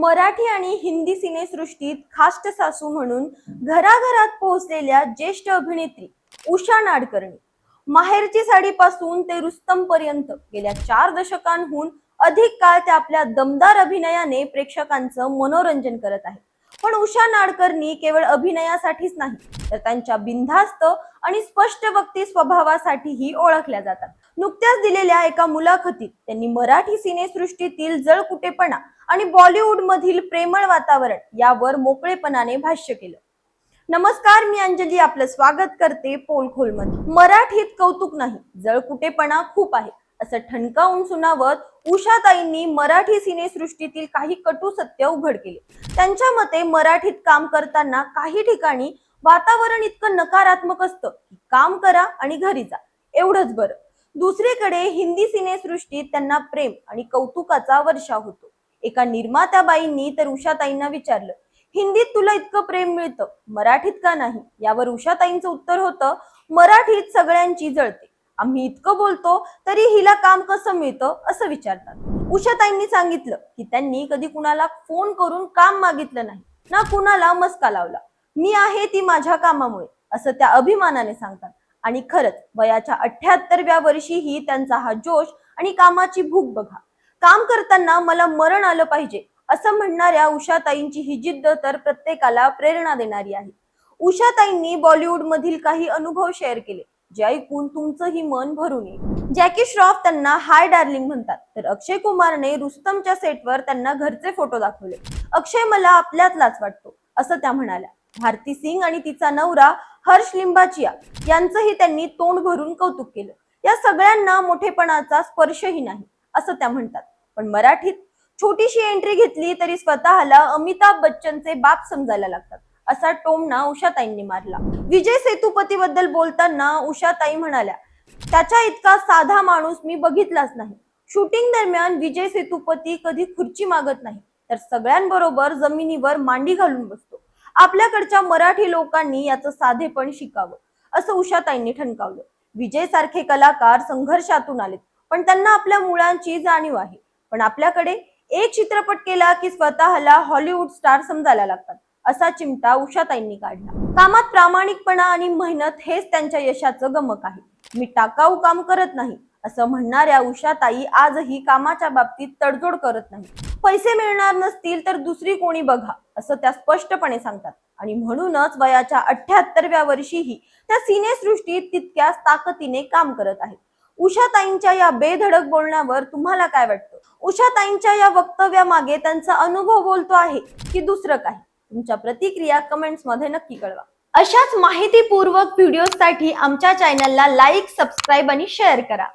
मराठी आणि हिंदी सिनेसृष्टीत खास्ट सासू म्हणून घराघरात पोहोचलेल्या ज्येष्ठ अभिनेत्री उषा नाडकर्णी. माहेरची साडीपासून ते रुस्तम पर्यंत गेल्या चार दशकांहून अधिक काळ त्या आपल्या दमदार अभिनयाने प्रेक्षकांचं मनोरंजन करत आहे पण उषा नाडकर्णी केवळ अभिनयासाठीच नाही तर त्यांच्या बिनधास्त आणि स्पष्ट वक्ती स्वभावासाठीही ओळखल्या जातात. नुकत्याच दिलेल्या एका मुलाखतीत त्यांनी मराठी सिनेसृष्टीतील जळकुटेपणा आणि बॉलिवूड मधील प्रेमळ वातावरण यावर मोकळेपणाने भाष्य केलं. नमस्कार मी अंजली. आपलं स्वागत करते पोलखोलमध्ये. मराठीत कौतुक नाही जळकुटेपणा खूप आहे असं ठणकावून सुनावत उषाताईंनी मराठी सिनेसृष्टीतील काही कटू सत्य उघड केले. त्यांच्या मते मराठीत काम करताना काही ठिकाणी वातावरण इतकं नकारात्मक असतं की काम करा आणि घरी जा एवढंच बरं. दुसरीकडे हिंदी सिनेसृष्टीत त्यांना प्रेम आणि कौतुकाचा वर्षा होतो. एका निर्मात्याबाईंनी तर उषाताईंना विचारलं हिंदीत तुला इतकं प्रेम मिळतं मराठीत का नाही? यावर उषाताईंचं उत्तर होतं मराठीत सगळ्यांची जळते. आम्ही इतकं बोलतो तरी हिला काम कसं मिळतं? असं विचारतात. उषाताईंनी सांगितलं की त्यांनी कधी कुणाला फोन करून काम मागितलं नाही ना कुणाला मस्का लावला. मी आहे ती माझ्या कामामुळे असं त्या अभिमानाने सांगतात. आणि खरंच वयाच्या अठ्याहत्तरव्या वर्षीही त्यांचा हा जोश आणि कामाची भूक बघा. काम करताना मला मरण आलं पाहिजे असं म्हणणाऱ्या उषाताईंची ही जिद्द तर प्रत्येकाला प्रेरणा देणारी आहे. उषाताईंनी बॉलिवूड मधील काही अनुभव शेअर केले जे ऐकून तुमचंही मन भरून येईल. जॅकी श्रॉफ त्यांना हाय डार्लिंग म्हणतात तर अक्षय कुमारने रुस्तमच्या सेटवर त्यांना घरचे फोटो दाखवले. अक्षय मला आपल्यातलाच वाटतो असं त्या म्हणाल्या. भारती सिंग आणि तिचा नवरा हर्ष लिंबाचिया यांचंही त्यांनी तोंड भरून कौतुक केलं. या सगळ्यांना मोठेपणाचा स्पर्शही नाही असं त्या म्हणतात. पण मराठीत छोटीशी एंट्री घेतली तरी स्वतःला अमिताभ बच्चनचे बाप समजायला लागतात. असा टोमना उषाताईंनी मारला. विजय सेतुपती बद्दल बोलताना उषाताई म्हणाल्या त्याच्या इतका साधा माणूस मी बघितलाच नाही. शूटिंग दरम्यान विजय सेतुपती कधी खुर्ची मागत नाही तर सगळ्यांबरोबर जमिनीवर मांडी घालून बसतो. आपल्याकडच्या मराठी लोकांनी याचं साधेपण शिकावं. असं उषाताईंनी ठणकावलं. विजय सारखे कलाकार संघर्षातून आलेत पण त्यांना आपल्या मुळांची जाणीव आहे. पण आपल्याकडे एक चित्रपट केला की स्वतःला हॉलिवूड स्टार समजायला लागतात असा चिमटा उषाताईंनी काढला. कामात प्रामाणिकपणा आणि मेहनत हेच त्यांच्या यशाचं गमक आहे. मी टाकाऊ काम करत नाही असं म्हणणाऱ्या उषाताई आजही कामाच्या बाबतीत तडजोड करत नाही पैसे मिळणार नसतील तर दुसरी कोणी बघा असं त्या स्पष्टपणे सांगतात. आणि म्हणूनच वयाच्या अठ्याहत्तरव्या वर्षीही त्या सिनेसृष्टीत तितक्याच ताकदीने काम करत आहेत. उषाताईंच्या या बेधडक बोलण्यावर तुम्हाला काय वाटतं? उषाताईंच्या या वक्तव्यामागे त्यांचा अनुभव बोलतो आहे की दुसरं काही? तुमच्या प्रतिक्रिया कमेंट्समध्ये नक्की कळवा. अशाच माहितीपूर्वक व्हिडिओसाठी आमच्या चॅनलला लाईक सबस्क्राईब आणि शेअर करा.